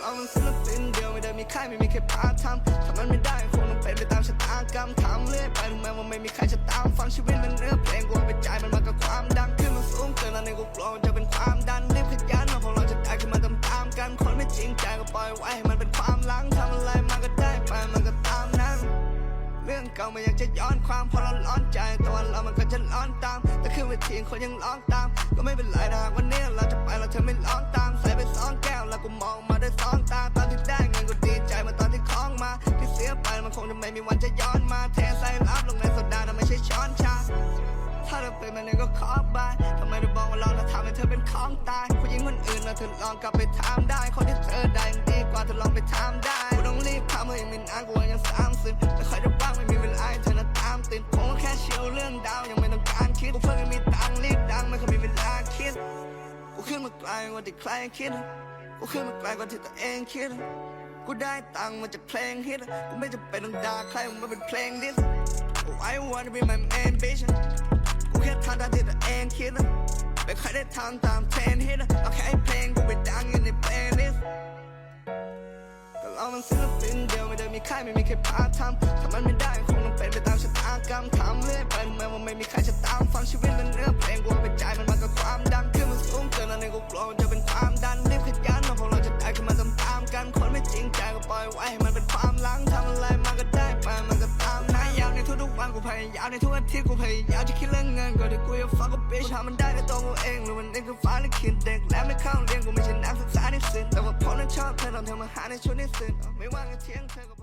เรามันศิลปินเดียวไม่ได้มีใครไม่มีใครพาทำถ้ามันไม่ได้คงต้องเป็นไปตามชะตากรรมทำเรื่อยไปถึงแม้ว่าไม่มีใครจะตามฟังชีวิตมันเนื้อเพลงกูเอาไปใจมันมากับความดังขึ้นมาสูงเกินแล้วในกูกลัวจะเป็นความดันรีบขยันนะพวกเราจะได้ขึ้นมาตามตามๆกันคนไม่จริงใจก็ปล่อยไว้ให้มันเป็นความหลังทำอะไร ไม่อยากจะย้อนความพราะเราร้อนใจแต่ว่าเรามันก็จะร้อนตาม แต่ขึ้นเวทีคนยังร้องตาม ก็ไม่เป็นไรนะวันนี้เราจะไปแล้วเธอไม่ร้องตามใส่ไปสองแก้วแล้วกูมองมาด้วยสองตาตอนที่ได้เงินกูดีใจมาตอนที่คล้องมาที่เสียไปมันคงจะไม่มีวันจะย้อนมาเทใส่รับลงในโซดานะไม่ใช่ช้อนชาถ้าเราเป็นมันเองก็ขอบายทำไมเราบอกว่าเราเราทำให้เธอเป็นของตายผู้หญิงคนอื่นเราเธอลองกลับไปถามได้ คนที่เธอได้ยังดีกว่าเธอลองไปถามได้กูต้องรีบทำเมื่อยังมีนานกูยังสามสิบแต่ใครจะ ก็แค่เรื่องดาวยังไม่ต้องการคิดกูเพิ่งจะมีตังค์รีบดังไม่เคยมีเวลาคิดกูขึ้นมาไกลกว่าที่ใครคิดกูขึ้นมาไกลกว่าที่ตัวเองคิดกูได้ตังค์มาจากเพลงฮิตกูไม่จำเป็นต้องด่าใครมันเป็นเพลงดิส I wanna be my main bitch กูแค่ทำตามที่ตัวเองคิดไม่เคยได้ทำตามเทรนฮิตเอาแค่เพลงกูไปดังอยู่ในเพลย์ลิสก็เรามันศิล ปินเดียไม่มีใครไม่มีใครพาทำถ้ามันไม่ได้คงต้องเป็นไปตามชะตากรรมทำเรื่อยไปถึงแม้ว่าไม่มีใครจะตามฟังชีวิตมันเนื้อเพลงกูเอาไปใจมันมากับความดังขึ้นมันสูงเกินแล้วในกูกลัวมันจะเป็นความดันรีบขยันนะพวกเราจะได้ขึ้นมาตามตามกันคนไม่จริงใจก็ปล่อยไว้ให้มันเป็นความหลังทำอะไรมันก็ได้ไปมันก็ตามนายยาวในทุกๆวันกูพยายามในทุกอาทิตย์กูพยายามจะคิดเรื่องเงินก่อนที่กูจะฟังกับบิชามันได้ในตัวกูเองหรือมันเองคือฟ้าลิขิตเด็กและไม่เข้าเรียนกูไม่ใช่นักศึกษาในศิลป์แต่ว่าพ่อนั้นชอบเธอตอนเธอมาหาในชุดนิสิตไม่ว่ากันเที่ยงเธอก็